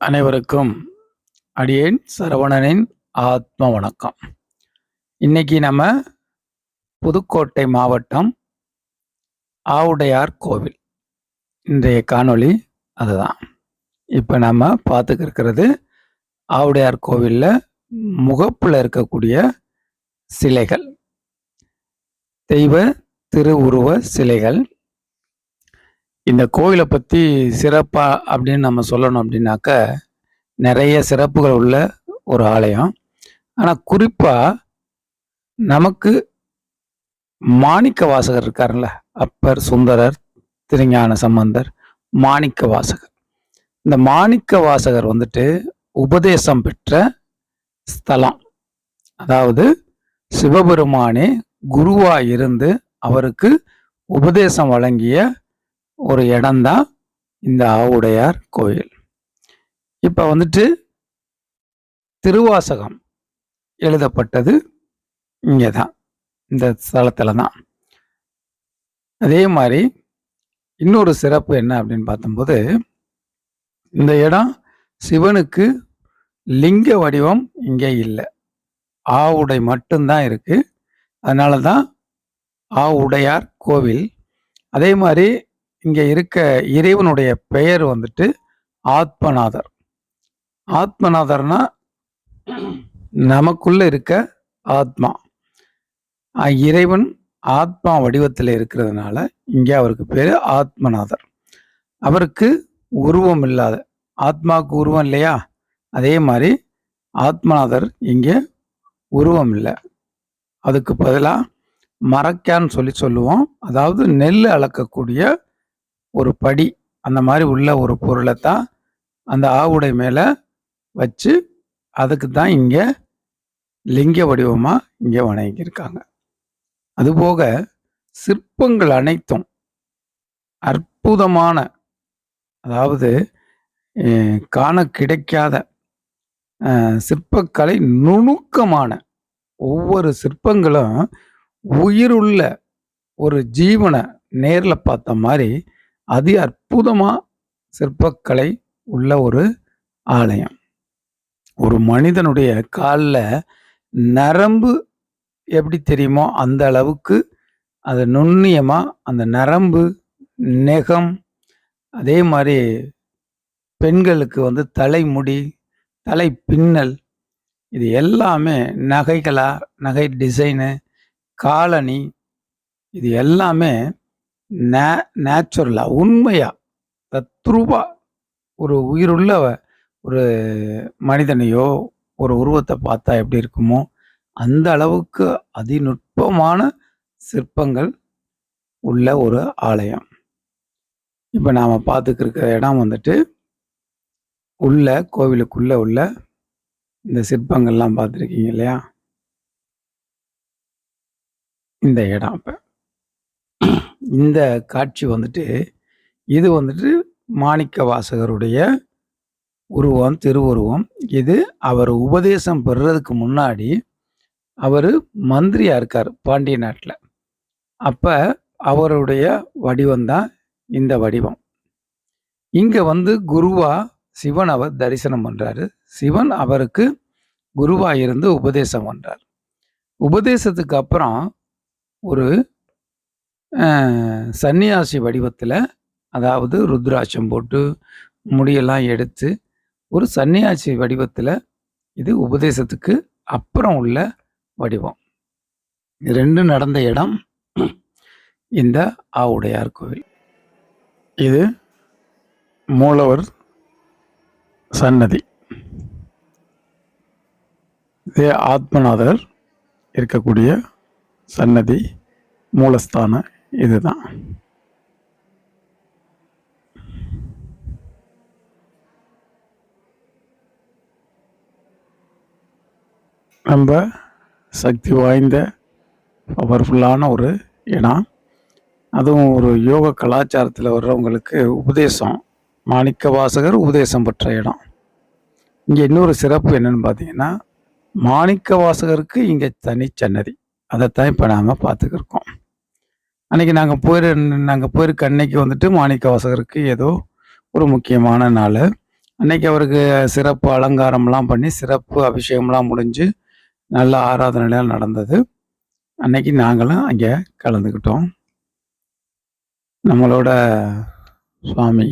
அனைவருக்கும் அடியேன் சரவணனின் ஆத்ம வணக்கம். இன்னைக்கு நம்ம புதுக்கோட்டை மாவட்டம் ஆவுடையார் கோவில். இன்றைய காணொளி அதுதான். இப்போ நம்ம பார்த்துக்கிருக்கிறது ஆவுடையார் கோவிலில் முகப்பில் இருக்கக்கூடிய சிலைகள். தெய்வ திருவுருவ சிலைகள். இந்த கோயிலை பற்றி சிறப்பாக அப்படின்னு நம்ம சொல்லணும் அப்படின்னாக்க நிறைய சிறப்புகள் உள்ள ஒரு ஆலயம். ஆனால் குறிப்பாக நமக்கு மாணிக்க வாசகர் இருக்காருல்ல அப்பர் சுந்தரர் திருஞான சம்பந்தர் மாணிக்க வாசகர். இந்த மாணிக்க வாசகர் வந்துட்டு உபதேசம் பெற்ற ஸ்தலம். அதாவது சிவபெருமானே குருவாக இருந்து அவருக்கு உபதேசம் வழங்கிய ஒரு இடம்தான் இந்த ஆவுடையார் கோயில். இப்போ வந்துட்டு திருவாசகம் எழுதப்பட்டது இங்கே தான் இந்த ஸ்தலத்தில் தான் அதே மாதிரி இன்னொரு சிறப்பு என்ன அப்படின்னு பார்த்தம்போது இந்த இடம் சிவனுக்கு லிங்க வடிவம் இங்கே இல்லை. ஆவுடை மட்டும்தான் இருக்குது அதனால தான் ஆவுடையார் கோவில். அதே மாதிரி இங்கே இருக்க இறைவனுடைய பெயர் வந்துட்டு ஆத்மநாதர். ஆத்மநாதர்னா நமக்குள்ள இருக்க ஆத்மா. இறைவன் ஆத்மா வடிவத்தில் இருக்கிறதுனால இங்கே அவருக்கு பேர் ஆத்மநாதர். அவருக்கு உருவம் இல்லாத ஆத்மாவுக்கு உருவம் இல்லையா? அதே மாதிரி ஆத்மநாதர் இங்கே உருவம் இல்லை. அதுக்கு பதிலாக மரக்கான்னு சொல்லி சொல்லுவோம். அதாவது நெல் அளக்கக்கூடிய ஒரு படி அந்த மாதிரி உள்ள ஒரு பொருளை தான் அந்த ஆவுடை மேலே வச்சு அதுக்கு தான் இங்கே லிங்க வடிவமாக இங்கே வணங்கியிருக்காங்க. அதுபோக சிற்பங்கள் அனைத்தும் அற்புதமான அதாவது காண கிடைக்காத சிற்பக்கலை நுணுக்கமான ஒவ்வொரு சிற்பங்களும் உயிருள்ள ஒரு ஜீவனை நேரில் பார்த்த மாதிரி அதி அற்புதமாக சிற்பக்கலை உள்ள ஒரு ஆலயம். ஒரு மனிதனுடைய காலில் நரம்பு எப்படி தெரியுமோ அந்த அளவுக்கு அது நுண்ணியமாக அந்த நரம்பு நெகம் அதே மாதிரி பெண்களுக்கு வந்து தலைமுடி தலை பின்னல் இது எல்லாமே நகைகளாக நகை டிசைனு காலணி இது எல்லாமே நே நேச்சுரலாக உண்மையாக தத்ரூபா ஒரு உயிருள்ள ஒரு மனிதனையோ ஒரு உருவத்தை பார்த்தா எப்படி இருக்குமோ அந்த அளவுக்கு அதிநுட்பமான சிற்பங்கள் உள்ள ஒரு ஆலயம். இப்போ நாம் பார்த்துக்கிருக்கிற இடம் வந்துட்டு உள்ள கோவிலுக்குள்ளே உள்ள இந்த சிற்பங்கள்லாம் பார்த்துருக்கீங்க இல்லையா? இந்த இடம் இப்போ இந்த காட்சி வந்துட்டு இது வந்துட்டு மாணிக்க வாசகருடைய உருவம் திருவுருவம். இது அவர் உபதேசம் பெறுறதுக்கு முன்னாடி அவர் மந்திரியாக இருக்கார் பாண்டிய நாட்டில். அப்போ அவருடைய வடிவம் தான் இந்த வடிவம். இங்கே வந்து குருவா சிவன் அவர் தரிசனம் பண்ணுறாரு சிவன் அவருக்கு குருவாக இருந்து உபதேசம் பண்ணுறார் உபதேசத்துக்கு அப்புறம் ஒரு சன்னியாசி வடிவத்தில் அதாவது ருத்ராட்சம் போட்டு முடியெல்லாம் எடுத்து ஒரு சன்னியாசி வடிவத்தில் இது உபதேசத்துக்கு அப்புறம் உள்ள வடிவம். ரெண்டு நடந்த இடம் இந்த ஆவுடையார் கோவில். இது மூலவர் சன்னதி. இதே ஆத்மநாதர் இருக்கக்கூடிய சன்னதி மூலஸ்தான இதுதான். ரொம்ப சக்தி வாய்ந்த பவர்ஃபுல்லான ஒரு இடம் அதுவும் ஒரு யோக கலாச்சாரத்தில் வர்றவங்களுக்கு உபதேசம் மாணிக்க வாசகர் உபதேசம் பெற்ற இடம். இங்கே இன்னொரு சிறப்பு என்னன்னு பார்த்தீங்கன்னா மாணிக்க வாசகருக்கு இங்கே தனிச்சன்னதி அதைத்தான் இப்போ நாம் பார்த்துக்கிருக்கோம் அன்றைக்கி நாங்கள் போயிரு நாங்கள் போயிருக்க அன்னைக்கு வந்துட்டு மாணிக்கவாசகருக்கு ஏதோ ஒரு முக்கியமான நாள். அன்னைக்கு அவருக்கு சிறப்பு அலங்காரம்லாம் பண்ணி சிறப்பு அபிஷேகம்லாம் முடிஞ்சு நல்ல ஆராதனைலாம் நடந்தது. அன்னைக்கு நாங்களும் அங்கே கலந்துக்கிட்டோம். நம்மளோட சுவாமி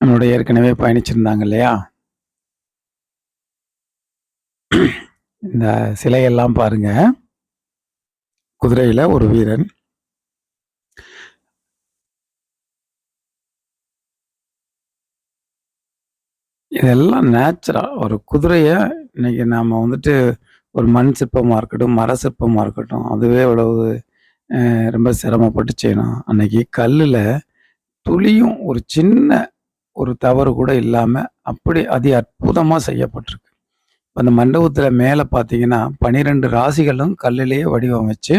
நம்மளோட ஏற்கனவே பயணிச்சிருந்தாங்க இல்லையா? இந்த சிலையெல்லாம் பாருங்கள் குதிரையில் ஒரு வீரன். இதெல்லாம் நேச்சுரா ஒரு குதிரையை இன்னைக்கு நாம் வந்துட்டு ஒரு மண் சிற்பமாக இருக்கட்டும் மர சிற்பமாக இருக்கட்டும் அதுவே இவ்வளவு ரொம்ப சிரமப்பட்டு செய்யணும். அன்னைக்கு கல்லில் துளியும் ஒரு சின்ன ஒரு தவறு கூட இல்லாமல் அப்படி அதி அற்புதமாக செய்யப்பட்டிருக்கு. அந்த மண்டபத்தில் மேலே பார்த்தீங்கன்னா பனிரெண்டு ராசிகளும் கல்லிலேயே வடிவமைச்சு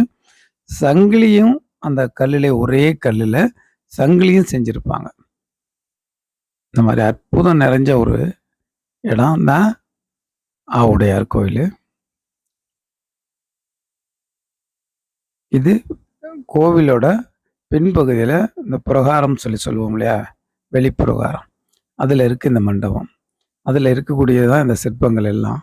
சங்கிலியும் அந்த கல்லில் ஒரே கல்லில் சங்கிலியும் செஞ்சுருப்பாங்க. இந்த மாதிரி அற்புதம் நிறைஞ்ச ஒரு இடம் தான் ஆவுடையார் கோயில். இது கோவிலோட பின்பகுதியில் இந்த பிரகாரம் சொல்லி சொல்லுவோம் இல்லையா? வெளிப்பிரகாரம் அதில் இருக்குது இந்த மண்டபம். அதில் இருக்கக்கூடியதான் இந்த சிற்பங்கள் எல்லாம்.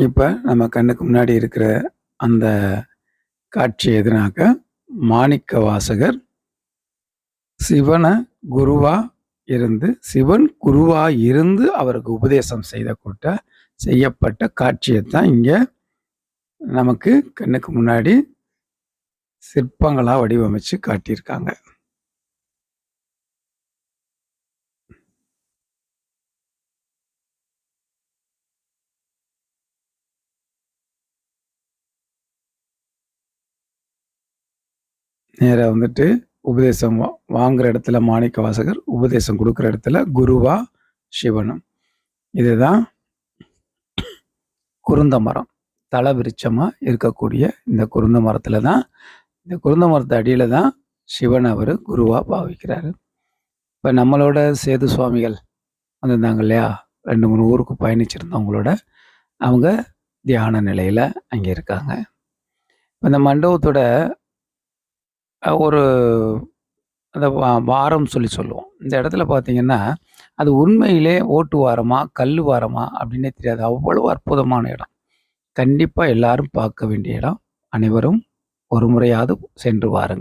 இப்போ நம்ம கண்ணுக்கு முன்னாடி இருக்கிற அந்த காட்சி எதுனாக்க மாணிக்க வாசகர் சிவனை குருவா இருந்து சிவன் குருவா இருந்து அவருக்கு உபதேசம் செய்த கூட்ட செய்யப்பட்ட காட்சியை தான் இங்கே நமக்கு கண்ணுக்கு முன்னாடி சிற்பங்களாக வடிவமைச்சு காட்டியிருக்காங்க. நேராக வந்துட்டு உபதேசம் வா- வாங்குற இடத்துல மாணிக்க வாசகர் உபதேசம் கொடுக்குற இடத்துல குருவா சிவனும். இதுதான் குருந்த மரம். தலை விருட்சமா இருக்கக்கூடிய இந்த குருந்த மரத்தில் தான் இந்த குருந்த மரத்து அடியில் தான் சிவன் அவர் குருவாக பாவிக்கிறாரு. இப்போ நம்மளோட சேது சுவாமிகள் வந்திருந்தாங்க இல்லையா? ரெண்டு மூணு ஊருக்கு பயணிச்சிருந்தவங்களோட அவங்க தியான நிலையில் அங்கே இருக்காங்க. இப்போ இந்த மண்டபத்தோட ஒரு அந்த வா- வாரம் சொல்லி சொல்லுவோம். இந்த இடத்துல பார்த்தீங்கன்னா அது உண்மையிலே ஓட்டு வாரமா கல் வாரமா அப்படின்னே தெரியாது. அவ்வளவு அற்புதமான இடம். கண்டிப்பாக எல்லாரும் பார்க்க வேண்டிய இடம். அனைவரும் ஒரு முறையாவது சென்று வாருங்கள்.